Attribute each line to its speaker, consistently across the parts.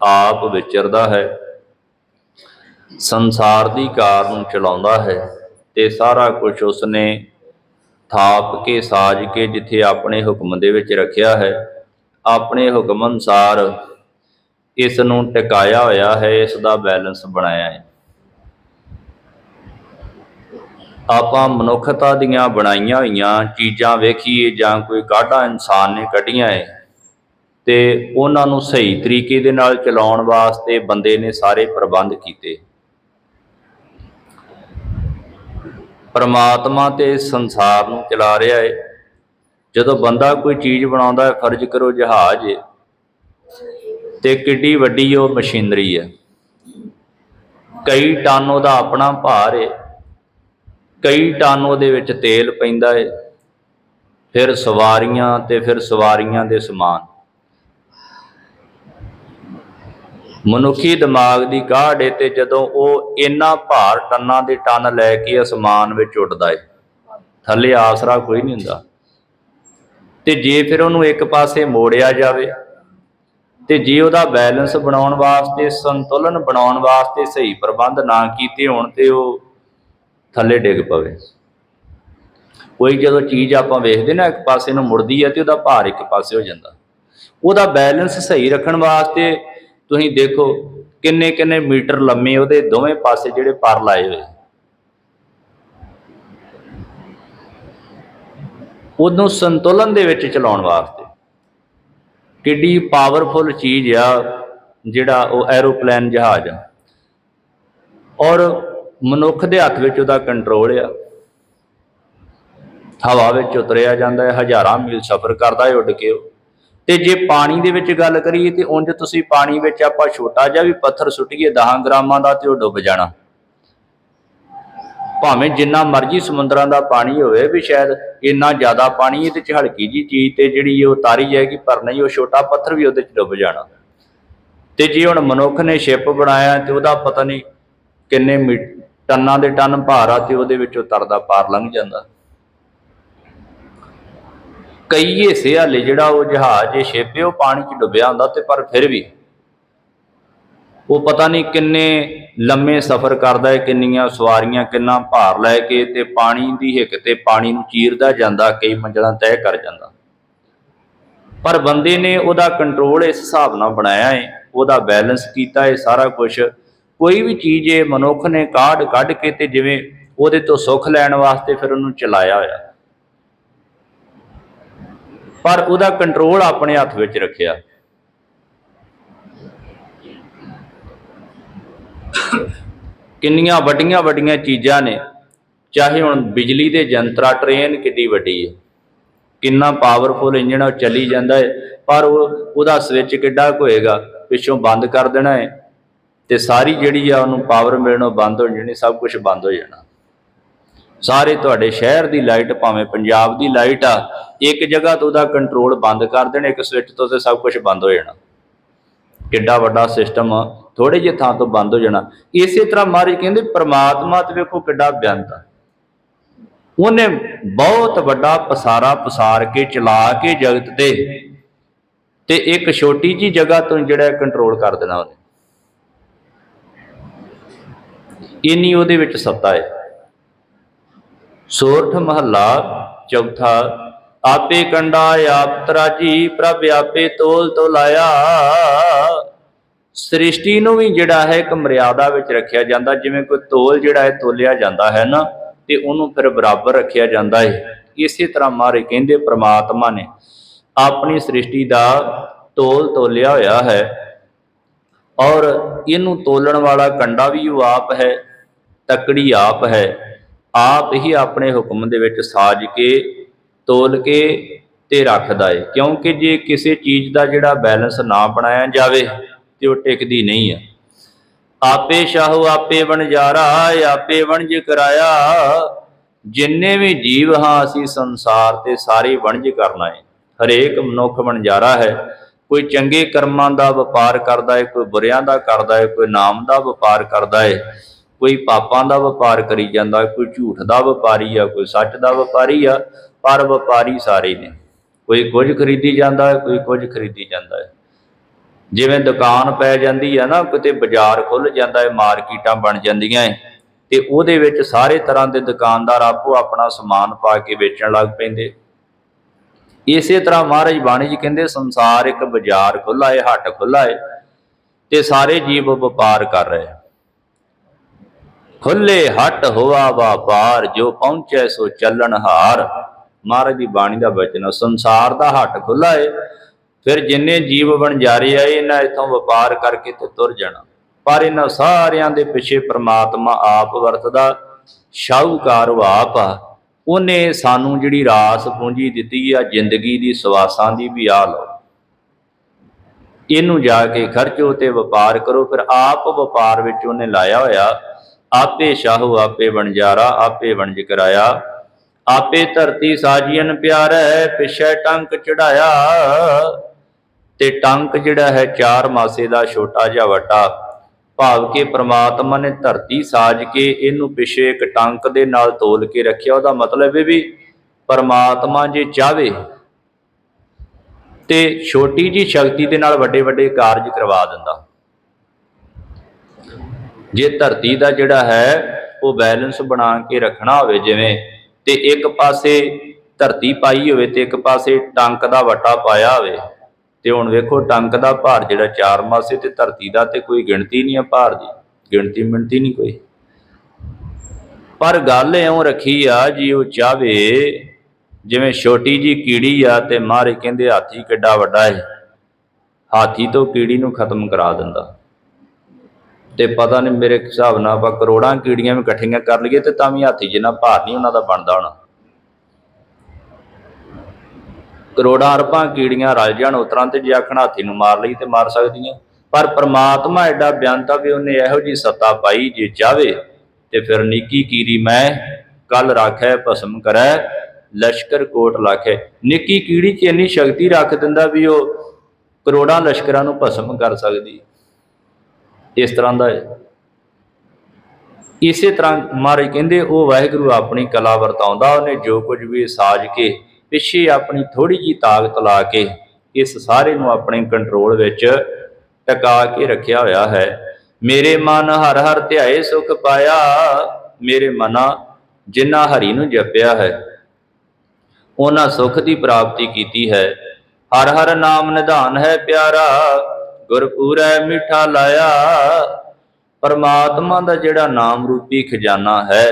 Speaker 1: ਆਪ ਵਿਚਰਦਾ ਹੈ। ਸੰਸਾਰ ਦੀ ਕਾਰ ਨੂੰ ਚਲਾਉਂਦਾ ਹੈ ਤੇ ਸਾਰਾ ਕੁਝ ਉਸਨੇ ਥਾਪ ਕੇ, ਸਾਜ ਕੇ ਜਿੱਥੇ ਆਪਣੇ ਹੁਕਮ ਦੇ ਵਿੱਚ ਰੱਖਿਆ ਹੈ, ਆਪਣੇ ਹੁਕਮ ਅਨੁਸਾਰ ਇਸ ਨੂੰ ਟਿਕਾਇਆ ਹੋਇਆ ਹੈ ਇਸ ਦਾ ਬੈਲੈਂਸ ਬਣਾਇਆ ਹੈ। ਆਪਾਂ ਮਨੁੱਖਤਾ ਦੀਆਂ ਬਣਾਈਆਂ ਹੋਈਆਂ ਚੀਜ਼ਾਂ ਵੇਖੀਏ ਜਾਂ ਕੋਈ ਕਾਢਾਂ ਇਨਸਾਨ ਨੇ ਕੱਢੀਆਂ ਹੈ ਤੇ ਉਹਨਾਂ ਨੂੰ ਸਹੀ ਤਰੀਕੇ ਦੇ ਨਾਲ ਚਲਾਉਣ ਵਾਸਤੇ ਬੰਦੇ ਨੇ ਸਾਰੇ ਪ੍ਰਬੰਧ ਕੀਤੇ। ਪਰਮਾਤਮਾ ਤੇ ਸੰਸਾਰ ਨੂੰ ਚਲਾ ਰਿਹਾ ਹੈ ਜਦੋਂ ਬੰਦਾ ਕੋਈ ਚੀਜ਼ ਬਣਾਉਂਦਾ ਹੈ ਫਰਜ਼ ਕਰੋ, ਜਹਾਜ਼ ਏ। ਤੇ ਕਿੱਡੀ ਵੱਡੀ ਉਹ ਮਸ਼ੀਨਰੀ ਹੈ ਕਈ ਟਨ ਉਹਦਾ ਆਪਣਾ ਭਾਰ ਏ। ਕਈ ਟਨ ਉਹਦੇ ਵਿੱਚ ਤੇਲ ਪੈਂਦਾ ਏ। ਫਿਰ ਸਵਾਰੀਆਂ ਤੇ ਫਿਰ ਸਵਾਰੀਆਂ ਦੇ ਸਮਾਨ। ਮਨੁੱਖੀ ਦਿਮਾਗ ਦੀ ਕਾਢ ਏ ਤੇ ਜਦੋਂ ਉਹ ਇੰਨਾ ਭਾਰ ਟੰਨਾਂ ਦੇ ਟਨ ਲੈ ਕੇ ਅਸਮਾਨ ਵਿੱਚ ਉੱਡਦਾ ਏ। ਥੱਲੇ ਆਸਰਾ ਕੋਈ ਨਹੀਂ ਹੁੰਦਾ। ਤੇ ਜੇ ਫਿਰ ਉਹਨੂੰ ਇੱਕ ਪਾਸੇ ਮੋੜਿਆ ਜਾਵੇ, ਤੇ ਜੇ ਉਹਦਾ ਬੈਲੈਂਸ ਬਣਾਉਣ ਵਾਸਤੇ, ਸੰਤੁਲਨ ਬਣਾਉਣ ਵਾਸਤੇ ਸਹੀ ਪ੍ਰਬੰਧ ਨਾ ਕੀਤੇ ਹੋਣ, ਤੇ ਉਹ ਥੱਲੇ ਡਿੱਗ ਪਵੇ। ਕੋਈ ਜਦੋਂ ਚੀਜ਼ ਆਪਾਂ ਵੇਖਦੇ ਨਾ ਇੱਕ ਪਾਸੇ ਨੂੰ ਮੁੜਦੀ ਹੈ ਤੇ ਉਹਦਾ ਭਾਰ ਇੱਕ ਪਾਸੇ ਹੋ ਜਾਂਦਾ। ਉਹਦਾ ਬੈਲੈਂਸ ਸਹੀ ਰੱਖਣ ਵਾਸਤੇ ਤੁਸੀਂ ਦੇਖੋ ਕਿੰਨੇ ਕਿੰਨੇ ਮੀਟਰ ਲੰਮੇ ਉਹਦੇ ਦੋਵੇਂ ਪਾਸੇ ਜਿਹੜੇ ਪਰ ਲਾਏ ਹੋਏ। ਉਹਨੂੰ ਸੰਤੁਲਨ ਦੇ ਵਿੱਚ ਚਲਾਉਣ ਵਾਸਤੇ ਕਿੱਡੀ ਪਾਵਰਫੁਲ ਚੀਜ਼ ਆ ਜਿਹੜਾ ਉਹ ਐਰੋਪਲੇਨ ਜਹਾਜ਼ ਆ। ਔਰ ਮਨੁੱਖ ਦੇ ਹੱਥ ਵਿੱਚ ਉਹਦਾ ਕੰਟਰੋਲ ਆ। ਹਵਾ ਵਿੱਚ ਉਤਰਿਆ ਜਾਂਦਾ ਹੈ, ਹਜ਼ਾਰਾਂ ਮੀਲ ਸਫ਼ਰ ਕਰਦਾ ਹੈ ਉੱਡ ਕੇ ਉਹ। ਤੇ ਜੇ ਪਾਣੀ ਦੇ ਵਿੱਚ ਗੱਲ ਕਰੀਏ ਤੇ ਉਂਝ ਤੁਸੀਂ ਪਾਣੀ ਵਿੱਚ ਆਪਾਂ ਛੋਟਾ ਜਿਹਾ ਵੀ ਪੱਥਰ ਸੁੱਟੀਏ 10 ਗ੍ਰਾਮਾਂ ਦਾ ਤੇ ਉਹ ਡੁੱਬ ਜਾਣਾ। ਭਾਵੇਂ ਜਿੰਨਾ ਮਰਜ਼ੀ ਸਮੁੰਦਰਾਂ ਦਾ ਪਾਣੀ ਹੋਵੇ ਵੀ ਸ਼ਾਇਦ ਇੰਨਾ ਜ਼ਿਆਦਾ ਪਾਣੀ ਇਹਦੇ ਚ ਹਲਕੀ ਜੀ ਚੀਜ਼ ਤੇ ਜਿਹੜੀ ਉਹ ਤਾਰੀ ਜਾਏਗੀ, ਪਰ ਨਹੀਂ, ਉਹ ਛੋਟਾ ਪੱਥਰ ਵੀ ਉਹਦੇ ਚ ਡੁੱਬ ਜਾਣਾ। ਤੇ ਜੇ ਹੁਣ ਮਨੁੱਖ ਨੇ ਸ਼ਿਪ ਬਣਾਇਆ ਤੇ ਉਹਦਾ ਪਤਾ ਨਹੀਂ ਕਿੰਨੇ ਮੀ- ਟੰਨਾਂ ਦੇ ਟਨ ਭਾਰ ਆ ਤੇ ਉਹਦੇ ਵਿੱਚ ਉਹ ਤਰਦਾ ਪਾਰ ਲੰਘ ਜਾਂਦਾ। ਕਈ ਹਿੱਸੇ ਹਾਲੇ ਜਿਹੜਾ ਉਹ ਜਹਾਜ਼ ਇਹ ਸ਼ਿਪ ਉਹ ਪਾਣੀ 'ਚ ਡੁੱਬਿਆ ਹੁੰਦਾ ਤੇ ਪਰ ਫਿਰ ਵੀ ਉਹ ਪਤਾ ਨਹੀਂ ਕਿੰਨੇ ਲੰਮੇ ਸਫ਼ਰ ਕਰਦਾ ਹੈ, ਕਿੰਨੀਆਂ ਸਵਾਰੀਆਂ, ਕਿੰਨਾ ਭਾਰ ਲੈ ਕੇ ਤੇ ਪਾਣੀ ਦੀ ਹਿੱਕ ਤੇ ਪਾਣੀ ਨੂੰ ਚੀਰਦਾ ਜਾਂਦਾ, ਕਈ ਮੰਜ਼ਲਾਂ ਤੈਅ ਕਰ ਜਾਂਦਾ। ਪਰ ਬੰਦੇ ਨੇ ਉਹਦਾ ਕੰਟਰੋਲ ਇਸ ਹਿਸਾਬ ਨਾਲ ਬਣਾਇਆ ਹੈ, ਉਹਦਾ ਬੈਲੈਂਸ ਕੀਤਾ ਹੈ ਸਾਰਾ ਕੁਝ ਕੋਈ ਵੀ ਚੀਜ਼ ਇਹ ਮਨੁੱਖ ਨੇ ਕਾਢ ਕੱਢ ਕੇ ਤੇ ਜਿਵੇਂ ਉਹਦੇ ਤੋਂ ਸੁੱਖ ਲੈਣ ਵਾਸਤੇ ਫਿਰ ਉਹਨੂੰ ਚਲਾਇਆ ਹੋਇਆ। ਪਰ ਉਹਦਾ ਕੰਟਰੋਲ ਆਪਣੇ ਹੱਥ ਵਿੱਚ ਰੱਖਿਆ। ਕਿੰਨੀਆਂ ਵੱਡੀਆਂ ਵੱਡੀਆਂ ਚੀਜ਼ਾਂ ਨੇ, ਚਾਹੇ ਹੁਣ ਬਿਜਲੀ ਦੇ ਜੰਤਰਾ ਟ੍ਰੇਨ ਕਿੱਡੀ ਵੱਡੀ ਹੈ। ਕਿੰਨਾ ਪਾਵਰਫੁਲ ਇੰਜਣ ਉਹ ਚੱਲੀ ਜਾਂਦਾ ਹੈ, ਪਰ ਉਹ, ਉਹਦਾ ਸਵਿਚ ਕਿੱਡਾ ਕੁ ਹੋਏਗਾ, ਪਿੱਛੋਂ ਬੰਦ ਕਰ ਦੇਣਾ ਹੈ। ਤੇ ਸਾਰੀ ਜਿਹੜੀ ਆ ਉਹਨੂੰ ਪਾਵਰ ਮਿਲਣੋਂ ਬੰਦ ਹੋ ਜਾਣੀ, ਸਭ ਕੁਝ ਬੰਦ ਹੋ ਜਾਣਾ। ਸਾਰੇ ਤੁਹਾਡੇ ਸ਼ਹਿਰ ਦੀ ਲਾਈਟ, ਭਾਵੇਂ ਪੰਜਾਬ ਦੀ ਲਾਈਟ ਆ, ਇੱਕ ਜਗ੍ਹਾ ਤੋਂ ਉਹਦਾ ਕੰਟਰੋਲ ਬੰਦ ਕਰ ਦੇਣ, ਇੱਕ ਸਵਿਚ ਤੋਂ ਤੇ ਸਭ ਕੁਝ ਬੰਦ ਹੋ ਜਾਣਾ। ਕਿੱਡਾ ਵੱਡਾ ਸਿਸਟਮ ਆ ਥੋੜੇ ਜਿਹੇ ਥਾਂ ਤੋਂ ਬੰਦ ਹੋ ਜਾਣਾ। ਇਸੇ ਤਰ੍ਹਾਂ ਮਹਾਰਾਜ ਕਹਿੰਦੇ, ਪ੍ਰਮਾਤਮਾ ਤੇ ਵੇਖੋ ਕਿੱਡਾ ਬੇਅੰਤ ਆ। ਉਹਨੇ ਬਹੁਤ ਵੱਡਾ ਪਸਾਰਾ ਪਸਾਰ ਕੇ, ਚਲਾ ਕੇ ਜਗਤ ਤੇ ਤੇ ਇੱਕ ਛੋਟੀ ਜੀ ਜਗ੍ਹਾ ਤੋਂ ਜਿਹੜਾ ਕੰਟਰੋਲ ਕਰ ਦੇਣਾ ਉਹਨੇ। ਇੰਨੀ ਉਹਦੇ ਵਿੱਚ ਸੱਤਾ ਹੈ ਸੋਰਠ ਮਹੱਲਾ ਚੌਥਾ, ਆਪੇ ਕੰਡਾ ਆਪ ਤਰਾਜੀ, ਪ੍ਰਭ ਆਪੇ ਤੋਲ ਤੋਲਾਇਆ ਸ੍ਰਿਸ਼ਟੀ ਨੂੰ ਵੀ ਜਿਹੜਾ ਹੈ ਇੱਕ ਮਰਿਆਦਾ ਵਿੱਚ ਰੱਖਿਆ ਜਾਂਦਾ, ਜਿਵੇਂ ਕੋਈ ਤੋਲ ਜਿਹੜਾ ਹੈ ਤੋਲਿਆ ਜਾਂਦਾ ਹੈ ਨਾ, ਤੇ ਉਹਨੂੰ ਫਿਰ ਬਰਾਬਰ ਰੱਖਿਆ ਜਾਂਦਾ ਹੈ। ਇਸੇ ਤਰ੍ਹਾਂ ਮਾਰੇ ਕਹਿੰਦੇ ਪ੍ਰਮਾਤਮਾ ਨੇ ਆਪਣੀ ਸ੍ਰਿਸ਼ਟੀ ਦਾ ਤੋਲ ਤੋਲਿਆ ਹੋਇਆ ਹੈ ਔਰ ਇਹਨੂੰ ਤੋਲਣ ਵਾਲਾ ਕੰਡਾ ਵੀ ਉਹ ਆਪ ਹੈ, ਤਕੜੀ ਆਪ ਹੈ। ਆਪ ਹੀ ਆਪਣੇ ਹੁਕਮ ਦੇ ਵਿੱਚ ਸਾਜ ਕੇ, ਤੋਲ ਕੇ ਤੇ ਰੱਖਦਾ ਏ। ਕਿਉਂਕਿ ਜੇ ਕਿਸੇ ਚੀਜ਼ ਦਾ ਜਿਹੜਾ ਬੈਲੈਂਸ ਨਾ ਬਣਾਇਆ ਜਾਵੇ, ਤੇ ਉਹ ਟਿਕਦੀ ਨਹੀਂ ਹੈ ਆਪੇ ਸ਼ਾਹੂ ਆਪੇ ਵਣਜਾਰਾ ਆਪੇ ਵਣਜ ਕਰਾਇਆ। ਜਿੰਨੇ ਵੀ ਜੀਵ ਹਾਂ, ਅਸੀਂ ਸੰਸਾਰ ਤੇ ਸਾਰੇ ਵਣਜ ਕਰਨਾ ਹੈ ਹਰੇਕ ਮਨੁੱਖ ਵਣਜਾਰਾ ਹੈ। ਕੋਈ ਚੰਗੇ ਕਰਮਾਂ ਦਾ ਵਪਾਰ ਕਰਦਾ ਹੈ ਕੋਈ ਬੁਰਿਆਂ ਦਾ ਕਰਦਾ ਹੈ ਕੋਈ ਨਾਮ ਦਾ ਵਪਾਰ ਕਰਦਾ ਹੈ ਕੋਈ ਪਾਪਾਂ ਦਾ ਵਪਾਰ ਕਰੀ ਜਾਂਦਾ, ਕੋਈ ਝੂਠ ਦਾ ਵਪਾਰੀ ਆ, ਕੋਈ ਸੱਚ ਦਾ ਵਪਾਰੀ ਆ, ਪਰ ਵਪਾਰੀ ਸਾਰੇ ਨੇ। ਕੋਈ ਕੁਝ ਖਰੀਦੀ ਜਾਂਦਾ ਹੈ ਕੋਈ ਕੁਝ ਖਰੀਦੀ ਜਾਂਦਾ ਹੈ। ਜਿਵੇਂ ਦੁਕਾਨ ਪੈ ਜਾਂਦੀ ਆ ਨਾ, ਕਿਤੇ ਬਾਜ਼ਾਰ ਖੁੱਲ ਜਾਂਦਾ ਹੈ, ਮਾਰਕੀਟਾਂ ਬਣ ਜਾਂਦੀਆਂ ਹੈ, ਤੇ ਉਹਦੇ ਵਿੱਚ ਸਾਰੇ ਤਰ੍ਹਾਂ ਦੇ ਦੁਕਾਨਦਾਰ ਆਪੋ ਆਪਣਾ ਸਮਾਨ ਪਾ ਕੇ ਵੇਚਣ ਲੱਗ ਪੈਂਦੇ। ਇਸੇ ਤਰ੍ਹਾਂ ਮਹਾਰਾਜ ਬਾਣੀ ਜੀ ਕਹਿੰਦੇ, ਸੰਸਾਰ ਇੱਕ ਬਾਜ਼ਾਰ ਖੁੱਲਾ ਹੈ, ਹੱਟ ਖੁੱਲਾ ਹੈ, ਤੇ ਸਾਰੇ ਜੀਵ ਵਪਾਰ ਕਰ ਰਹੇ ਖੁੱਲੇ ਹੱਟ ਹੋਆ ਵਪਾਰ ਜੋ ਪਹੁੰਚੈ ਸੋ ਚੱਲਣ ਹਾਰ। ਮਹਾਰਾਜ ਦੀ ਬਾਣੀ ਦਾ ਬਚਨ ਸੰਸਾਰ ਦਾ ਹੱਟ ਖੁੱਲਾ ਏ। ਫਿਰ ਜਿੰਨੇ ਜੀਵ ਬਣਜਾਰੇ ਆਏ ਇਹਨਾਂ ਇਥੋਂ ਵਪਾਰ ਕਰਕੇ ਤੇ ਤੁਰ ਜਾਣਾ। ਪਰ ਇਹਨਾਂ ਸਾਰਿਆਂ ਦੇ ਪਿੱਛੇ ਪ੍ਰਮਾਤਮਾ ਆਪ ਵਰਤਦਾ, ਸ਼ਾਹੂਕਾਰ ਆਪ ਆ। ਉਹਨੇ ਸਾਨੂੰ ਜਿਹੜੀ ਰਾਸ ਪੂੰਜੀ ਦਿੱਤੀ ਆ, ਜ਼ਿੰਦਗੀ ਦੀ ਸਵਾਸਾਂ ਦੀ ਵੀ ਆ ਲਓ। ਇਹਨੂੰ ਜਾ ਕੇ ਖਰਚੋ ਤੇ ਵਪਾਰ ਕਰੋ, ਫਿਰ ਆਪ ਵਪਾਰ ਵਿੱਚ ਉਹਨੇ ਲਾਇਆ ਹੋਇਆ। ਆਪੇ ਸ਼ਾਹੂ ਆਪੇ ਵਣਜਾਰਾ ਆਪੇ ਵਣਜ ਕਰਾਇਆ। ਆਪੇ ਧਰਤੀ ਸਾਜੀਨ ਪਿਆਰੈ, ਪਿਛੈ ਟੰਕ ਚੜਾਇਆ। ਤੇ ਟੰਕ ਜਿਹੜਾ ਹੈ, ਚਾਰ ਮਾਸੇ ਦਾ ਛੋਟਾ ਜਿਹਾ ਵਟਾ। ਭਾਵ ਕਿ ਪ੍ਰਮਾਤਮਾ ਨੇ ਧਰਤੀ ਸਾਜ ਕੇ ਇਹਨੂੰ ਪਿਛੇ ਇੱਕ ਟੰਕ ਦੇ ਨਾਲ ਤੋਲ ਕੇ ਰੱਖਿਆ। ਉਹਦਾ ਮਤਲਬ ਇਹ ਵੀ ਪਰਮਾਤਮਾ ਜੇ ਚਾਵੇ ਤੇ ਛੋਟੀ ਜੀ ਸ਼ਕਤੀ ਦੇ ਨਾਲ ਵੱਡੇ ਵੱਡੇ ਕਾਰਜ ਕਰਵਾ ਦਿੰਦਾ। ਜੇ ਧਰਤੀ ਦਾ ਜਿਹੜਾ ਹੈ, ਉਹ ਬੈਲੈਂਸ ਬਣਾ ਕੇ ਰੱਖਣਾ ਹੋਵੇ ਜਿਵੇਂ, ਤੇ ਇੱਕ ਪਾਸੇ ਧਰਤੀ ਪਾਈ ਹੋਵੇ ਤੇ ਇੱਕ ਪਾਸੇ ਟੰਕ ਦਾ ਵਟਾ ਪਾਇਆ ਹੋਵੇ, ਤੇ ਹੁਣ ਵੇਖੋ ਟੰਕ ਦਾ ਭਾਰ ਜਿਹੜਾ ਚਾਰ ਮਾਸੇ ਤੇ ਧਰਤੀ ਦਾ ਤੇ ਕੋਈ ਗਿਣਤੀ ਨਹੀਂ ਆ ਭਾਰ ਦੀ, ਗਿਣਤੀ ਮਿਣਤੀ ਨਹੀਂ ਕੋਈ। ਪਰ ਗੱਲ ਇਉਂ ਰੱਖੀ ਆ, ਜੀ ਉਹ ਚਾਵੇ ਜਿਵੇਂ ਛੋਟੀ ਜੀ ਕੀੜੀ ਆ ਤੇ ਮਾਰੇ ਕਹਿੰਦੇ ਹਾਥੀ ਕਿੱਡਾ ਵੱਡਾ ਹੈ ਹਾਥੀ ਤੋਂ ਕੀੜੀ ਨੂੰ ਖਤਮ ਕਰਾ ਦਿੰਦਾ। ਤੇ ਪਤਾ ਨਹੀਂ ਮੇਰੇ ਹਿਸਾਬ ਨਾਲ ਆਪਾਂ ਕਰੋੜਾਂ ਕੀੜੀਆਂ ਵੀ ਇਕੱਠੀਆਂ ਕਰ ਲਈਏ ਤੇ ਤਾਂ ਵੀ ਹਾਥੀ ਜਿੰਨਾ ਭਾਰ ਨਹੀਂ ਉਹਨਾਂ ਦਾ ਬਣਦਾ ਹੋਣਾ। ਕਰੋੜਾਂ ਅਰਬਾਂ ਕੀੜੀਆਂ ਰਲ ਜਾਣ ਉਤਰਾਂ ਤੇ ਜੇ ਆਖਣ ਹਾਥੀ ਨੂੰ ਮਾਰ ਲਈ ਤੇ ਮਾਰ ਸਕਦੀਆਂ। ਪਰ ਪ੍ਰਮਾਤਮਾ ਐਡਾ ਬਿਆਨਤਾ ਵੀ ਉਹਨੇ ਇਹੋ ਜੀ ਸੱਤਾ ਪਾਈ ਜੇ ਚਾਵੇ ਤੇ ਫਿਰ ਨਿੱਕੀ ਕੀੜੀ ਮੈਂ ਕੱਲ ਰਾਖੈ, ਭਸਮ ਕਰੈ, ਲਸ਼ਕਰ ਕੋਟ ਲਾਖੈ। ਨਿੱਕੀ ਕੀੜੀ 'ਚ ਇੰਨੀ ਸ਼ਕਤੀ ਰੱਖ ਦਿੰਦਾ ਵੀ ਉਹ ਕਰੋੜਾਂ ਲਸ਼ਕਰਾਂ ਨੂੰ ਭਸਮ ਕਰ ਸਕਦੀ। ਇਸ ਤਰ੍ਹਾਂ ਦਾ ਹੈ। ਇਸੇ ਤਰ੍ਹਾਂ ਮਹਾਰਾਜ ਕਹਿੰਦੇ, ਉਹ ਵਾਹਿਗੁਰੂ ਆਪਣੀ ਕਲਾ ਵਰਤਾਉਂਦਾ, ਉਹਨੇ ਜੋ ਕੁਝ ਵੀ ਸਾਜ ਕੇ, ਪਿੱਛੇ ਆਪਣੀ ਥੋੜੀ ਜੀ ਤਾਕਤ ਲਾ ਕੇ, ਇਸ ਸਾਰੇ ਨੂੰ ਆਪਣੇ ਕੰਟਰੋਲ ਵਿੱਚ ਟਿਕਾ ਕੇ ਰੱਖਿਆ ਹੋਇਆ ਹੈ। ਮੇਰੇ ਮਨ ਹਰ ਹਰ ਧਿਆਏ ਸੁਖ ਪਾਇਆ, ਮੇਰੇ ਮਨਾ ਜਿਨ੍ਹਾਂ ਹਰੀ ਨੂੰ ਜਪਿਆ ਹੈ, ਉਹਨਾਂ ਸੁਖ ਦੀ ਪ੍ਰਾਪਤੀ ਕੀਤੀ ਹੈ। ਹਰ ਹਰ ਨਾਮ ਨਿਧਾਨ ਹੈ ਪਿਆਰਾ ਗੁਰਪੂਰੈ ਮਿੱਠਾ ਲਾਇਆ, ਪਰਮਾਤਮਾ ਦਾ ਜਿਹੜਾ ਨਾਮ ਰੂਪੀ ਖਜ਼ਾਨਾ ਹੈ,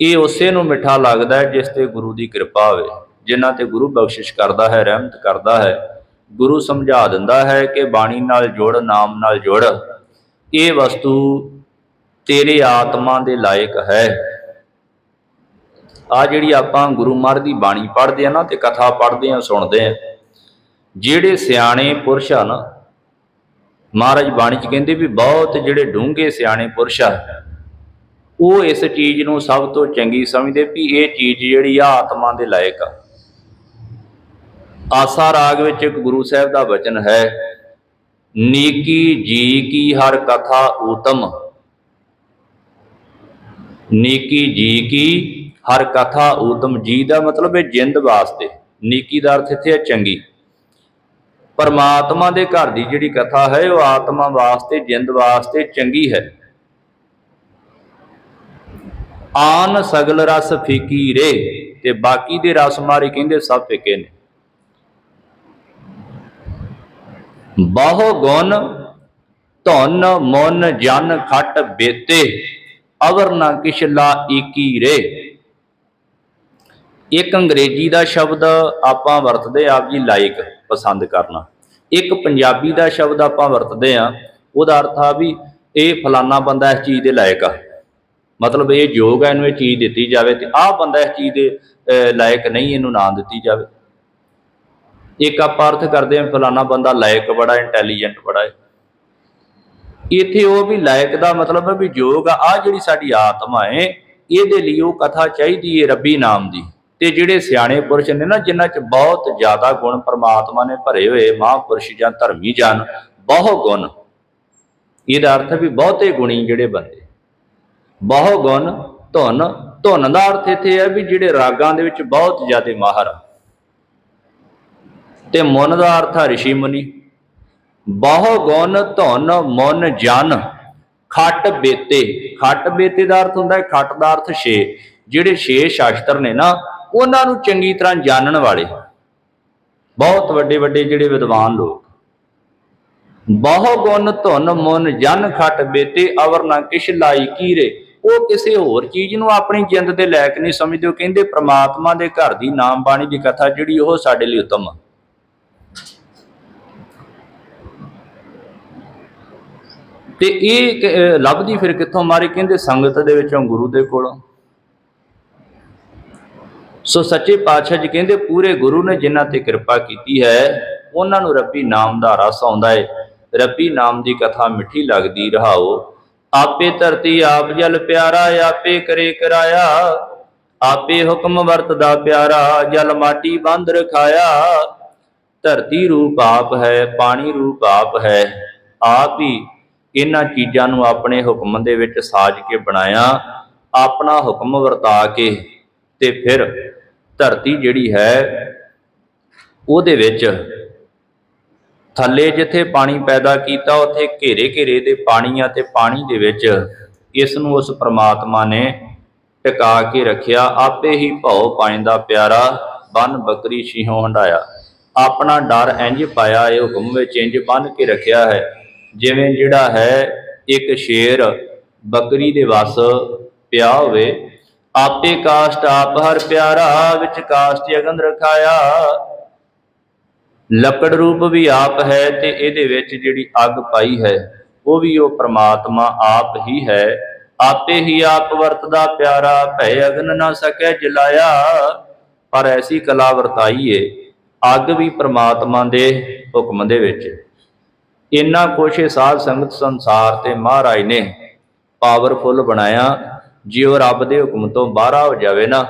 Speaker 1: ਇਹ ਉਸੇ ਨੂੰ ਮਿੱਠਾ ਲੱਗਦਾ ਹੈ ਜਿਸ ਤੇ ਗੁਰੂ ਦੀ ਕਿਰਪਾ ਹੋਵੇ, ਜਿਨ੍ਹਾਂ ਤੇ ਗੁਰੂ ਬਖਸ਼ਿਸ਼ ਕਰਦਾ ਹੈ, ਰਹਿਮਤ ਕਰਦਾ ਹੈ। ਗੁਰੂ ਸਮਝਾ ਦਿੰਦਾ ਹੈ ਕਿ ਬਾਣੀ ਨਾਲ ਜੁੜ, ਨਾਮ ਨਾਲ ਜੁੜ, ਇਹ ਵਸਤੂ ਤੇਰੇ ਆਤਮਾ ਦੇ ਲਾਇਕ ਹੈ। ਆ ਜਿਹੜੀ ਆਪਾਂ ਗੁਰੂ ਮਹਾਰਾਜ ਦੀ ਬਾਣੀ ਪੜ੍ਹਦੇ ਆ ਨਾ ਤੇ ਕਥਾ ਪੜ੍ਹਦੇ ਆ, ਸੁਣਦੇ ਆ ਜਿਹੜੇ ਸਿਆਣੇ ਪੁਰਸ਼ ਆ ਨਾ ਮਹਾਰਾਜ ਬਾਣੀ ਚ ਕਹਿੰਦੇ ਵੀ ਬਹੁਤ ਜਿਹੜੇ ਡੂੰਘੇ ਸਿਆਣੇ ਪੁਰਸ਼ ਆ, ਉਹ ਇਸ ਚੀਜ਼ ਨੂੰ ਸਭ ਤੋਂ ਚੰਗੀ ਸਮਝਦੇ ਵੀ ਇਹ ਚੀਜ਼ ਜਿਹੜੀ ਆ ਆਤਮਾ ਦੇ ਲਾਇਕ ਆ। ਆਸਾ ਰਾਗ ਵਿੱਚ ਇੱਕ ਗੁਰੂ ਸਾਹਿਬ ਦਾ ਵਚਨ ਹੈ, ਨੀਕੀ ਜੀ ਕੀ ਹਰ ਕਥਾ ਉਤਮ ਨੀਕੀ ਜੀ ਕੀ ਹਰ ਕਥਾ ਊਤਮ, ਜੀ ਦਾ ਮਤਲਬ ਹੈ ਜਿੰਦ ਵਾਸਤੇ। ਨੀਕੀ ਦਾ ਅਰਥ ਇੱਥੇ ਹੈ ਚੰਗੀ। ਪਰਮਾਤਮਾ ਦੇ ਘਰ ਦੀ ਜਿਹੜੀ ਕਥਾ ਹੈ, ਉਹ ਆਤਮਾ ਵਾਸਤੇ, ਜਿੰਦ ਵਾਸਤੇ ਚੰਗੀ ਹੈ। ਆਨ ਸਗਲ ਰਸ ਫੀਕੀ ਰੇ, ਤੇ ਬਾਕੀ ਦੇ ਰਸ ਮਾਰੇ ਕਹਿੰਦੇ ਸਭ ਫਿੱਕੇ ਨੇ। ਬਹੁ ਗੁਣ ਧਨ ਮਨ ਜਨ ਖਟ ਬੇਤੇ, ਅਵਰ ਨਾ ਕਿਛ ਲਾ ਈਕੀ ਰੇ। ਇੱਕ ਅੰਗਰੇਜ਼ੀ ਦਾ ਸ਼ਬਦ ਆਪਾਂ ਵਰਤਦੇ ਆਪ ਜੀ ਲਾਇਕ ਪਸੰਦ ਕਰਨਾ। ਇੱਕ ਪੰਜਾਬੀ ਦਾ ਸ਼ਬਦ ਆਪਾਂ ਵਰਤਦੇ ਆ ਉਹਦਾ ਅਰਥ ਆ ਵੀ ਇਹ ਫਲਾਨਾ ਬੰਦਾ ਇਸ ਚੀਜ਼ ਦੇ ਲਾਇਕ ਆ। ਮਤਲਬ ਇਹ ਯੋਗ ਹੈ ਇਹਨੂੰ ਇਹ ਚੀਜ਼ ਦਿੱਤੀ ਜਾਵੇ ਤੇ ਆਹ ਬੰਦਾ ਇਸ ਚੀਜ਼ ਦੇ ਲਾਇਕ ਨਹੀਂ, ਇਹਨੂੰ ਨਾ ਦਿੱਤੀ ਜਾਵੇ। ਇੱਕ ਆਪਾਂ ਅਰਥ ਕਰਦੇ ਆ ਫਲਾਨਾ ਬੰਦਾ ਲਾਇਕ ਬੜਾ, ਇੰਟੈਲੀਜੈਂਟ ਬੜਾ ਹੈ। ਇੱਥੇ ਉਹ ਵੀ ਲਾਇਕ ਦਾ ਮਤਲਬ ਹੈ ਵੀ ਯੋਗ ਆ, ਆਹ ਜਿਹੜੀ ਸਾਡੀ ਆਤਮਾ ਹੈ, ਇਹਦੇ ਲਈ ਉਹ ਕਥਾ ਚਾਹੀਦੀ ਹੈ ਰੱਬੀ ਨਾਮ ਦੀ। ਤੇ ਜਿਹੜੇ ਸਿਆਣੇ ਪੁਰਸ਼ ਨੇ ਨਾ, ਜਿਨ੍ਹਾਂ 'ਚ ਬਹੁਤ ਜ਼ਿਆਦਾ ਗੁਣ ਪ੍ਰਮਾਤਮਾ ਨੇ ਭਰੇ ਹੋਏ, ਮਹਾਂਪੁਰਸ਼ ਜਾਂ ਧਰਮੀ ਜਨ, ਬਹੁ ਗੁਣ। ਇਹਦਾ ਅਰਥ ਵੀ ਬਹੁਤੇ ਗੁਣੀ ਜਿਹੜੇ ਬੰਦੇ। ਬਹੁ ਗੁਣ, ਧੁਨ ਧੁਨ ਦਾ ਅਰਥ ਇੱਥੇ ਹੈ ਵੀ ਜਿਹੜੇ ਰਾਗਾਂ ਦੇ ਵਿੱਚ ਬਹੁਤ ਜ਼ਿਆਦਾ ਮਾਹਰ ਤੇ ਮਨ ਦਾ ਅਰਥ ਹੈ ਰਿਸ਼ੀ ਮੁਨੀ। ਬਹੁ ਗੁਣ, ਧੁਨ, ਮਨ, ਜਨ, ਖੱਟ ਬੇਤੇ। ਖੱਟ ਬੇਤੇ ਦਾ ਅਰਥ ਹੁੰਦਾ ਹੈ, ਖੱਟ ਦਾ ਅਰਥ ਛੇ। ਜਿਹੜੇ ਛੇ ਸ਼ਾਸਤਰ ਨੇ ਨਾ ਉਹਨਾਂ ਨੂੰ ਚੰਗੀ ਤਰ੍ਹਾਂ ਜਾਣਨ ਵਾਲੇ ਬਹੁਤ ਵੱਡੇ ਵੱਡੇ ਜਿਹੜੇ ਵਿਦਵਾਨ ਲੋਕ। ਬਹੁ ਗੁਣ ਧੁਨ ਮਨ ਜਨ ਖੱਟ ਬੇਤੇ, ਅਵਰ ਨਾ ਕਿਛ ਲਾਈ ਕੀਰੇ। ਉਹ ਕਿਸੇ ਹੋਰ ਚੀਜ਼ ਨੂੰ ਆਪਣੀ ਜਿੰਦ ਦੇ ਲਾਇਕ ਨਹੀਂ ਸਮਝਦੇ। ਉਹ ਕਹਿੰਦੇ, ਪ੍ਰਮਾਤਮਾ ਦੇ ਘਰ ਦੀ ਨਾਮ ਬਾਣੀ ਦੀ ਕਥਾ ਜਿਹੜੀ ਉਹ ਸਾਡੇ ਲਈ ਉਤਮ ਆ। ਤੇ ਇਹ ਲੱਭਦੀ ਫਿਰ ਕਿੱਥੋਂ? ਮਾਰੀ ਕਹਿੰਦੇ, ਸੰਗਤ ਦੇ ਵਿੱਚੋਂ ਗੁਰੂ ਦੇ ਕੋਲੋਂ। ਸੋ ਸੱਚੇ ਪਾਤਸ਼ਾਹ ਜੀ ਕਹਿੰਦੇ, ਪੂਰੇ ਗੁਰੂ ਨੇ ਜਿਨ੍ਹਾਂ ਤੇ ਕਿਰਪਾ ਕੀਤੀ ਹੈ, ਉਹਨਾਂ ਨੂੰ ਰੱਬੀ ਨਾਮ ਦਾ ਰਸ ਆਉਂਦਾ ਹੈ ਰੱਬੀ ਨਾਮ ਦੀ ਕਥਾ ਮਿੱਠੀ ਲੱਗਦੀ, ਰਹਾਓ। ਆਪੇ ਧਰਤੀ ਆਪ ਜਲ ਪਿਆਰਾ, ਆਪੇ ਕਰੇ ਕਰਾਇਆ। ਆਪੇ ਹੁਕਮ ਵਰਤਦਾ ਪਿਆਰਾ, ਜਲ ਮਾਟੀ ਬੰਦ ਰਖਾਇਆ। ਧਰਤੀ ਰੂਪ ਆਪ ਹੈ, ਪਾਣੀ ਰੂਪ ਆਪ ਹੈ। ਆਪ ਹੀ ਇਹਨਾਂ ਚੀਜ਼ਾਂ ਨੂੰ ਆਪਣੇ ਹੁਕਮ ਦੇ ਵਿੱਚ ਸਾਜ ਕੇ ਬਣਾਇਆ। ਆਪਣਾ ਹੁਕਮ ਵਰਤਾ ਕੇ ਤੇ ਫਿਰ ਧਰਤੀ ਜਿਹੜੀ ਹੈ, ਉਹਦੇ ਵਿੱਚ ਥੱਲੇ ਜਿੱਥੇ ਪਾਣੀ ਪੈਦਾ ਕੀਤਾ, ਉੱਥੇ ਘੇਰੇ ਘੇਰੇ ਦੇ ਪਾਣੀ ਆ ਤੇ ਪਾਣੀ ਦੇ ਵਿੱਚ ਇਸ ਨੂੰ ਉਸ ਪ੍ਰਮਾਤਮਾ ਨੇ ਟਿਕਾ ਕੇ ਰੱਖਿਆ। ਆਪੇ ਹੀ ਭਉ ਪਾਇੰਦਾ ਪਿਆਰਾ, ਬਨ ਬੱਕਰੀ ਛਿਹੋਂ ਹੰਡਾਇਆ ਆਪਣਾ ਡਰ ਇੰਜ ਪਾਇਆ, ਇਹ ਹੁਕਮ ਵਿੱਚ ਇੰਜ ਬੰਨ ਕੇ ਰੱਖਿਆ ਹੈ। ਜਿਵੇਂ ਜਿਹੜਾ ਹੈ, ਇੱਕ ਸ਼ੇਰ ਬੱਕਰੀ ਦੇ ਵਸ ਪਿਆ ਹੋਵੇ ਆਪੇ ਕਾਸ਼ਟ ਆਪ ਹਰ ਪਿਆਰਾ, ਵਿੱਚ ਕਾਸ਼ਟ ਅਗਨ ਰਖਾਇਆ। ਲੱਕੜ ਰੂਪ ਵੀ ਆਪ ਹੈ ਤੇ ਇਹਦੇ ਵਿੱਚ ਜਿਹੜੀ ਅੱਗ ਪਾਈ ਹੈ, ਉਹ ਵੀ ਉਹ ਪ੍ਰਮਾਤਮਾ ਆਪ ਹੀ ਹੈ। ਆਪੇ ਹੀ ਆਪ ਵਰਤਦਾ ਪਿਆਰਾ, ਭੈ ਅਗਨ ਨਾ ਸਕੈ ਜਲਾਇਆ। ਪਰ ਐਸੀ ਕਲਾ ਵਰਤਾਈਏ, ਅੱਗ ਵੀ ਪ੍ਰਮਾਤਮਾ ਦੇ ਹੁਕਮ ਦੇ ਵਿੱਚ। ਇੰਨਾ ਕੁਛ ਇਹ ਸਾਧ ਸੰਗਤ ਸੰਸਾਰ ਤੇ ਮਹਾਰਾਜ ਨੇ ਪਾਵਰਫੁਲ ਬਣਾਇਆ। ਜੇ ਉਹ ਰੱਬ ਦੇ ਹੁਕਮ ਤੋਂ ਬਾਹਰ ਹੋ ਜਾਵੇ ਨਾ,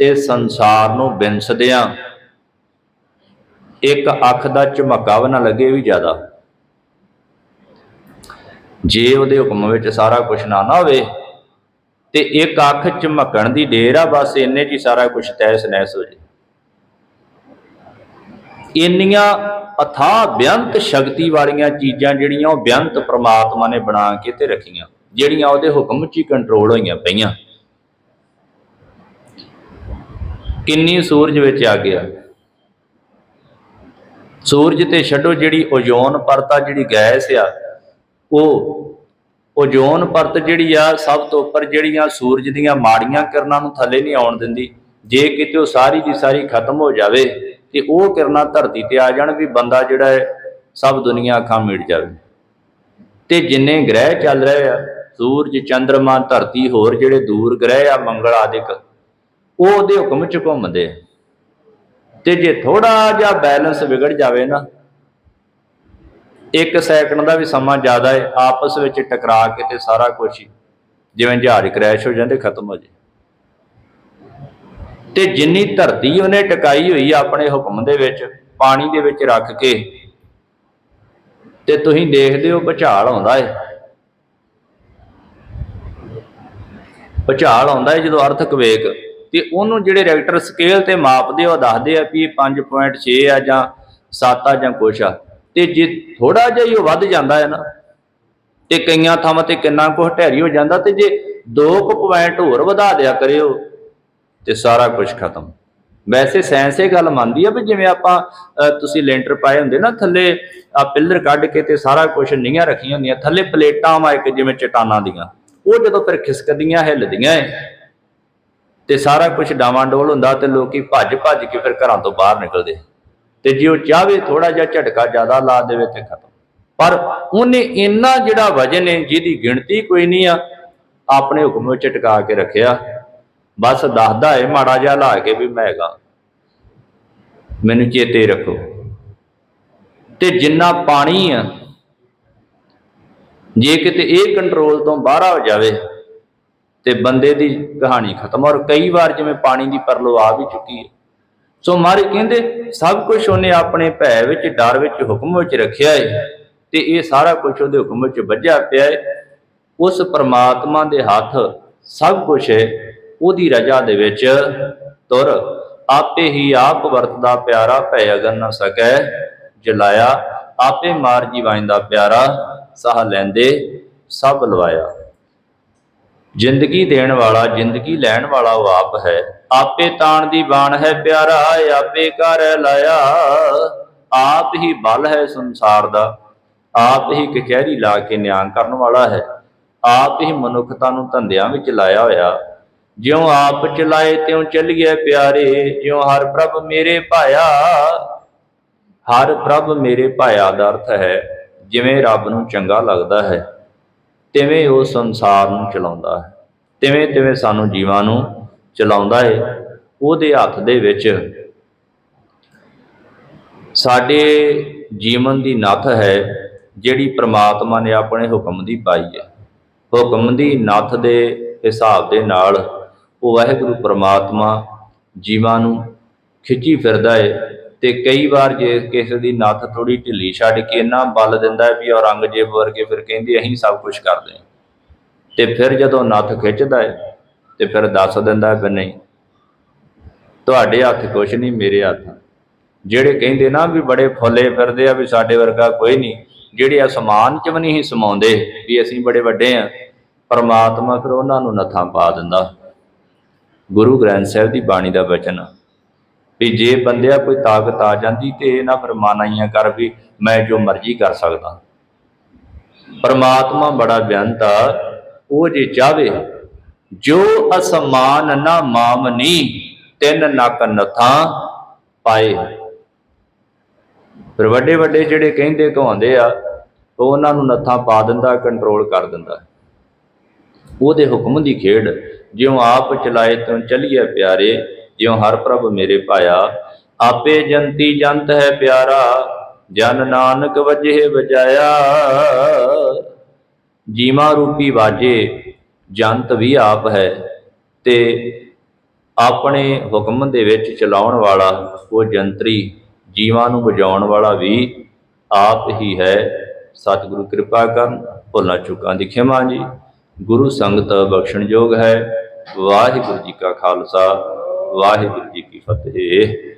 Speaker 1: ਤੇ ਸੰਸਾਰ ਨੂੰ ਬਿੰਸਦਿਆਂ ਇੱਕ ਅੱਖ ਦਾ ਝਮਕਾ ਵੀ ਨਾ ਲੱਗੇ ਵੀ ਜ਼ਿਆਦਾ। ਜੇ ਉਹਦੇ ਹੁਕਮ ਵਿੱਚ ਸਾਰਾ ਕੁਝ ਨਾ ਨਾ ਹੋਵੇ, ਤੇ ਇੱਕ ਅੱਖ ਝਮਕਣ ਦੀ ਢੇਰ ਆ, ਬਸ ਇੰਨੇ 'ਚ ਹੀ ਸਾਰਾ ਕੁਝ ਤੈਸ ਨੈਸ ਹੋ ਜੇ। ਇੰਨੀਆਂ ਅਥਾਹ ਬੇਅੰਤ ਸ਼ਕਤੀ ਵਾਲੀਆਂ ਚੀਜ਼ਾਂ ਜਿਹੜੀਆਂ ਉਹ ਬੇਅੰਤ ਪ੍ਰਮਾਤਮਾ ਨੇ ਬਣਾ ਕੇ ਤੇ ਰੱਖੀਆਂ। ਜਿਹੜੀਆਂ ਉਹਦੇ ਹੁਕਮ 'ਚ ਹੀ ਕੰਟਰੋਲ ਹੋਈਆਂ ਪਈਆਂ। ਕਿੰਨੀ ਸੂਰਜ ਵਿੱਚ ਆ ਗਿਆ। ਸੂਰਜ ਤੇ ਛੱਡੋ ਜਿਹੜੀ ਓਜ਼ੋਨ ਪਰਤ ਆ, ਜਿਹੜੀ ਗੈਸ ਆ, ਉਹ ਓਜ਼ੋਨ ਪਰਤ ਜਿਹੜੀ ਆ, ਸਭ ਤੋਂ ਉੱਪਰ ਜਿਹੜੀਆਂ ਸੂਰਜ ਦੀਆਂ ਮਾੜੀਆਂ ਕਿਰਨਾਂ ਨੂੰ ਥੱਲੇ ਨਹੀਂ ਆਉਣ ਦਿੰਦੀ। ਜੇ ਕਿਤੇ ਉਹ ਸਾਰੀ ਦੀ ਸਾਰੀ ਖਤਮ ਹੋ ਜਾਵੇ, ਤੇ ਉਹ ਕਿਰਨਾਂ ਧਰਤੀ ਤੇ ਆ ਜਾਣ ਵੀ ਬੰਦਾ ਜਿਹੜਾ ਹੈ, ਸਭ ਦੁਨੀਆ ਅੱਖਾਂ ਮੀਟ ਜਾਵੇ। ਤੇ ਜਿੰਨੇ ਗ੍ਰਹਿ ਚੱਲ ਰਹੇ ਆ ਸੂਰਜ ਚੰ드ਰਮਾ ਧਰਤੀ ਹੋਰ ਜਿਹੜੇ ਦੂਰ ਗ੍ਰਹਿ ਆ ਮੰਗਲ ਆਦਿਕ, ਉਹ ਉਹਦੇ ਹੁਕਮ ਚ ਘੁੰਮਦੇ ਤੇ ਜੇ ਥੋੜਾ ਜਿਹਾ ਬੈਲੈਂਸ ਵਿਗੜ ਜਾਵੇ ਨਾ, ਇੱਕ ਸੈਕਿੰਡ ਦਾ ਵੀ ਸਮਾਂ ਜ਼ਿਆਦਾ ਹੈ ਆਪਸ ਵਿੱਚ ਟਕਰਾ ਕੇ ਤੇ ਸਾਰਾ ਕੁਝ ਜਿਵੇਂ ਜਹਾਜ਼ ਕ੍ਰੈਸ਼ ਹੋ ਜਾਂਦੇ, ਖਤਮ ਹੋ ਜੇ ਤੇ ਜਿੰਨੀ ਧਰਤੀ ਉਹਨੇ ਟਿਕਾਈ ਹੋਈ ਆਪਣੇ ਹੁਕਮ ਦੇ ਵਿੱਚ, ਪਾਣੀ ਦੇ ਵਿੱਚ ਰੱਖ ਕੇ, ਤੇ ਤੁਸੀਂ ਦੇਖਦੇ ਹੋ ਭੁਚਾਲ ਆਉਂਦਾ ਏ। ਭੁਚਾਲ ਆਉਂਦਾ ਹੈ ਜਦੋਂ ਅਰਥਕ ਵੇਗ ਤੇ ਉਹਨੂੰ ਜਿਹੜੇ ਰੈਕਟਰ ਸਕੇਲ ਤੇ ਮਾਪਦੇ ਉਹ ਦੱਸਦੇ ਆ ਵੀ ਇਹ 5.6 ਆ ਜਾਂ 7 ਆ ਜਾਂ ਕੁਛ ਆ। ਤੇ ਜੇ ਥੋੜਾ ਜਿਹਾ ਹੀ ਉਹ ਵੱਧ ਜਾਂਦਾ ਹੈ ਨਾ, ਤੇ ਕਈਆਂ ਥਾਵਾਂ ਤੇ ਕਿੰਨਾ ਕੁ ਹਟੈਰੀ ਹੋ ਜਾਂਦਾ, ਤੇ ਜੇ 2 ਪੁਆਇੰਟ ਹੋਰ ਵਧਾ ਦਿਆ ਕਰਿਓ, ਤੇ ਸਾਰਾ ਕੁਝ ਖਤਮ। ਵੈਸੇ ਸਾਇੰਸ ਇਹ ਗੱਲ ਮੰਨਦੀ ਆ ਵੀ ਜਿਵੇਂ ਆਪਾਂ ਤੁਸੀਂ ਲੈਂਟਰ ਪਾਏ ਹੁੰਦੇ ਨਾ, ਥੱਲੇ ਆ ਪਿੱਲਰ ਕੱਢ ਕੇ ਤੇ ਸਾਰਾ ਕੁਝ ਨੀਆਂ ਰੱਖੀਆਂ ਹੁੰਦੀਆਂ, ਥੱਲੇ ਪਲੇਟਾਂ ਵਾ ਇੱਕ ਜਿਵੇਂ ਚਟਾਨਾਂ ਦੀਆਂ। ਉਹ ਜਦੋਂ ਫਿਰ ਖਿਸਕਦੀਆਂ, ਹਿੱਲਦੀਆਂ ਏ, ਤੇ ਸਾਰਾ ਕੁਝ ਡਾਵਾਂਡੋਲ ਹੁੰਦਾ ਤੇ ਲੋਕੀ ਭੱਜ ਭੱਜ ਕੇ ਫਿਰ ਘਰਾਂ ਤੋਂ ਬਾਹਰ ਨਿਕਲਦੇ। ਤੇ ਜੇ ਉਹ ਚਾਹਵੇ ਥੋੜਾ ਜਿਹਾ ਝਟਕਾ ਜ਼ਿਆਦਾ ਲਾ ਦੇਵੇ ਤੇ ਖਤਮ। ਪਰ ਉਹਨੇ ਇੰਨਾ ਜਿਹੜਾ ਵਜਨ ਹੈ ਜਿਹਦੀ ਗਿਣਤੀ ਕੋਈ ਨਹੀਂ ਆ, ਆਪਣੇ ਹੁਕਮ ਵਿੱਚ ਟਿਕਾ ਕੇ ਰੱਖਿਆ। ਬਸ ਦੱਸਦਾ ਏ, ਮਾੜਾ ਜਿਹਾ ਲਾ ਕੇ ਵੀ ਮੈਂ ਹੈਗਾ। ਮੈਨੂੰ ਚੇਤੇ ਰੱਖੋ। ਤੇ ਜਿੰਨਾ ਪਾਣੀ ਆ ਜੇ ਕਿਤੇ ਇਹ ਕੰਟਰੋਲ ਤੋਂ ਬਾਹਰ ਹੋ ਜਾਵੇ ਤੇ ਬੰਦੇ ਦੀ ਕਹਾਣੀ ਖਤਮ, ਔਰ ਕਈ ਵਾਰ ਜਿਵੇਂ ਪਾਣੀ ਦੀ ਪਰਲੋ ਆ ਵੀ ਚੁੱਕੀ ਹੈ। ਸੋ ਮਾਰੇ ਕਹਿੰਦੇ, ਸਭ ਕੁਝ ਉਹਨੇ ਆਪਣੇ ਭੈ ਵਿੱਚ, ਡਰ ਵਿੱਚ, ਹੁਕਮ ਵਿੱਚ ਰੱਖਿਆ ਹੈ ਤੇ ਇਹ ਸਾਰਾ ਕੁਝ ਉਹਦੇ ਹੁਕਮ ਵਿੱਚ ਵੱਜਿਆ ਪਿਆ ਹੈ ਉਸ ਪਰਮਾਤਮਾ ਦੇ ਹੱਥ ਸਭ ਕੁਝ ਹੈ ਉਹਦੀ ਰਜਾ ਦੇ ਵਿੱਚ ਤੁਰ, ਆਪੇ ਹੀ ਆਪ ਵਰਤਦਾ ਪਿਆਰਾ ਭੈ ਅਗਨ ਨਾ ਸਕੈ, ਜਲਾਇਆ ਆਪੇ ਮਾਰ ਜੀਵਾਂਦਾ ਪਿਆਰਾ ਸਾਹ ਲੈਂਦੇ ਸਭ ਲਵਾਇਆ। ਜ਼ਿੰਦਗੀ ਦੇਣ ਵਾਲਾ, ਜ਼ਿੰਦਗੀ ਲੈਣ ਵਾਲਾ ਉਹ ਆਪ ਹੈ। ਆਪੇ ਤਾਣ ਦੀ ਬਾਣ ਹੈ ਪਿਆਰਾ ਆਪੇ ਕਰ ਲਾਇਆ। ਆਪ ਹੀ ਬਲ ਹੈ ਸੰਸਾਰ ਦਾ। ਆਪ ਹੀ ਕਚਹਿਰੀ ਲਾ ਕੇ ਨਿਆਂ ਕਰਨ ਵਾਲਾ ਹੈ। ਆਪ ਹੀ ਮਨੁੱਖਤਾ ਨੂੰ ਧੰਦਿਆਂ ਵਿੱਚ ਲਾਇਆ ਹੋਇਆ। ਜਿਉ ਆਪ ਚਲਾਏ ਤਿਉ ਚੱਲੀਏ ਪਿਆਰੇ, ਜਿਉ ਹਰ ਪ੍ਰਭ ਮੇਰੇ ਭਾਇਆ। ਹਰ ਪ੍ਰਭ ਮੇਰੇ ਭਾਇਆ ਦਾ ਅਰਥ ਹੈ, ਜਿਵੇਂ ਰੱਬ ਨੂੰ ਚੰਗਾ ਲੱਗਦਾ ਹੈ, ਤਿਵੇਂ ਉਹ ਸੰਸਾਰ ਨੂੰ ਚਲਾਉਂਦਾ ਹੈ, ਤਿਵੇਂ ਤਿਵੇਂ ਸਾਨੂੰ ਜੀਵਾਂ ਨੂੰ ਚਲਾਉਂਦਾ ਹੈ, ਉਹਦੇ ਹੱਥ ਦੇ ਵਿੱਚ ਸਾਡੇ ਜੀਵਨ ਦੀ ਨੱਥ ਹੈ, ਜਿਹੜੀ ਪ੍ਰਮਾਤਮਾ ਨੇ ਆਪਣੇ ਹੁਕਮ ਦੀ ਪਾਈ ਹੈ। ਹੁਕਮ ਦੀ ਨੱਥ ਦੇ ਹਿਸਾਬ ਦੇ ਨਾਲ ਉਹ ਵਾਹਿਗੁਰੂ ਪ੍ਰਮਾਤਮਾ ਜੀਵਾਂ ਨੂੰ ਖਿੱਚੀ ਫਿਰਦਾ ਹੈ ਤੇ ਕਈ ਵਾਰ ਜੇ ਕਿਸੇ ਦੀ ਨੱਥ ਥੋੜੀ ਢਿੱਲੀ ਛੱਡ ਕੇ ਇੰਨਾ ਬਲ ਦਿੰਦਾ ਵੀ ਔਰੰਗਜ਼ੇਬ ਵਰਗੇ ਫਿਰ ਕਹਿੰਦੇ ਅਸੀਂ ਸਭ ਕੁਝ ਕਰਦੇ ਹਾਂ। ਤੇ ਫਿਰ ਜਦੋਂ ਨੱਥ ਖਿੱਚਦਾ ਹੈ, ਤੇ ਫਿਰ ਦੱਸ ਦਿੰਦਾ ਵੀ ਨਹੀਂ, ਤੁਹਾਡੇ ਹੱਥ ਕੁਛ ਨਹੀਂ, ਮੇਰੇ ਹੱਥ। ਜਿਹੜੇ ਕਹਿੰਦੇ ਨਾ ਵੀ ਬੜੇ ਫੁੱਲੇ ਫਿਰਦੇ ਆ ਵੀ ਸਾਡੇ ਵਰਗਾ ਕੋਈ ਨਹੀਂ, ਜਿਹੜੇ ਅਸਮਾਨ 'ਚ ਵੀ ਨਹੀਂ ਸਮਾਉਂਦੇ ਵੀ ਅਸੀਂ ਬੜੇ ਵੱਡੇ ਆ, ਪਰਮਾਤਮਾ ਫਿਰ ਉਹਨਾਂ ਨੂੰ ਨੱਥਾਂ ਪਾ ਦਿੰਦਾ। ਗੁਰੂ ਗ੍ਰੰਥ ਸਾਹਿਬ ਦੀ ਬਾਣੀ ਦਾ ਵਚਨ ਆ। ਵੀ ਜੇ ਬੰਦਿਆ ਕੋਈ ਤਾਕਤ ਆ ਜਾਂਦੀ ਤੇ ਇਹ ਨਾ ਫਰਮਾਨਾਈਆਂ ਕਰ ਵੀ ਮੈਂ ਜੋ ਮਰਜ਼ੀ ਕਰ ਸਕਦਾ। ਪਰਮਾਤਮਾ ਬੜਾ ਬੇਅੰਤ ਆ, ਉਹ ਜੇ ਚਾਵੇ ਜੋ ਅਸਮਾਨ ਨਾ ਮਾਮਨੀ ਤਿੰਨ ਨਕ ਨਥਾਂ ਪਾਏ। ਫਿਰ ਵੱਡੇ ਵੱਡੇ ਜਿਹੜੇ ਕਹਿੰਦੇ ਕਹਾਉਂਦੇ ਆ, ਉਹ ਉਹਨਾਂ ਨੂੰ ਨੱਥਾਂ ਪਾ ਦਿੰਦਾ, ਕੰਟਰੋਲ ਕਰ ਦਿੰਦਾ। ਉਹਦੇ ਹੁਕਮ ਦੀ ਖੇਡ, ਜਿਉਂ ਆਪ ਚਲਾਏ ਤਿਉ ਚਲੀਏ ਪਿਆਰੇ ਜਿਉ ਹਰ ਪ੍ਰਭ ਮੇਰੇ ਪਾਇਆ ਆਪੇ ਜੰਤੀ ਜੰਤ ਹੈ ਪਿਆਰਾ, ਜਨ ਨਾਨਕ ਵਜੇ ਵਜਾਇਆ। ਜੀਵਾ ਰੂਪੀ ਵਾਜੇ, ਜੰਤ ਵੀ ਆਪ ਹੈ, ਤੇ ਆਪਣੇ ਹੁਕਮ ਦੇ ਵਿੱਚ ਚਲਾਉਣ ਵਾਲਾ ਉਹ ਜੰਤਰੀ ਜੀਵਾਂ ਨੂੰ ਵਜਾਉਣ ਵਾਲਾ ਵੀ ਆਪ ਹੀ ਹੈ। ਸਤਿਗੁਰੂ ਕਿਰਪਾ ਕਰਨ, ਭੁੱਲਾਂ ਚੁੱਕਾਂ ਦੀ ਖਿਮਾ ਜੀ। ਗੁਰੂ ਸੰਗਤ ਬਖਸ਼ਣਯੋਗ ਹੈ। ਵਾਹਿਗੁਰੂ ਜੀ ਕਾ ਖਾਲਸਾ। ਵਾਹਿਗੁਰੂ ਜੀ ਕੀ ਫਤਿਹ।